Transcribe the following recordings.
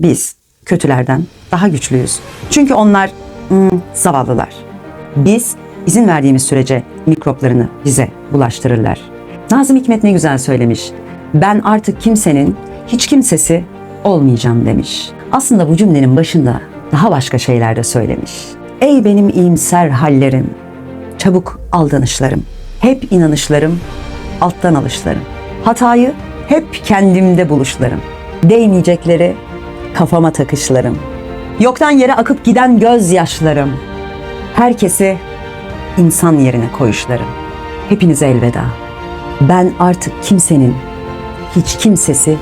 biz kötülerden daha güçlüyüz. Çünkü onlar hmm, zavallılar. Biz izin verdiğimiz sürece mikroplarını bize bulaştırırlar. Nazım Hikmet ne güzel söylemiş. Ben artık kimsenin hiç kimsesi olmayacağım demiş. Aslında bu cümlenin başında daha başka şeyler de söylemiş. Ey benim iyimser hallerim, çabuk aldanışlarım, hep inanışlarım, alttan alışlarım. Hatayı hep kendimde buluşlarım. Değmeyecekleri kafama takışlarım. Yoktan yere akıp giden gözyaşlarım. Herkesi insan yerine koyuşlarım. Hepinize elveda. Ben artık kimsenin hiç kimsesi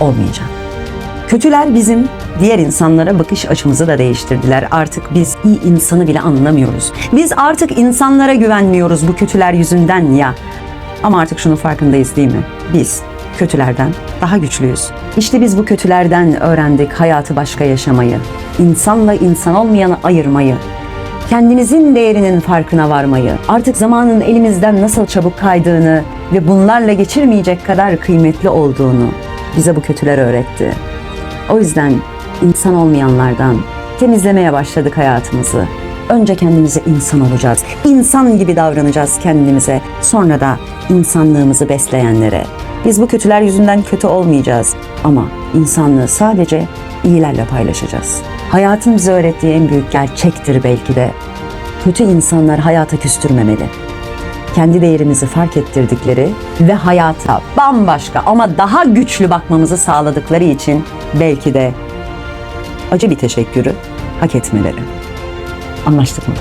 olmayacağım. Kötüler bizim diğer insanlara bakış açımızı da değiştirdiler. Artık biz iyi insanı bile anlamıyoruz. Biz artık insanlara güvenmiyoruz bu kötüler yüzünden ya. Ama artık şunun farkındayız değil mi? Biz kötülerden daha güçlüyüz. İşte biz bu kötülerden öğrendik hayatı başka yaşamayı, insanla insan olmayanı ayırmayı, kendimizin değerinin farkına varmayı, artık zamanın elimizden nasıl çabuk kaydığını ve bunlarla geçirmeyecek kadar kıymetli olduğunu bize bu kötüler öğretti. O yüzden insan olmayanlardan temizlemeye başladık hayatımızı. Önce kendimize insan olacağız. İnsan gibi davranacağız kendimize. Sonra da insanlığımızı besleyenlere. Biz bu kötüler yüzünden kötü olmayacağız. Ama insanlığı sadece iyilerle paylaşacağız. Hayatın bize öğrettiği en büyük gerçektir belki de. Kötü insanlar hayata küstürmemeli kendi değerimizi fark ettirdikleri ve hayata bambaşka ama daha güçlü bakmamızı sağladıkları için belki de acı bir teşekkürü hak etmeleri. Anlaştık mı?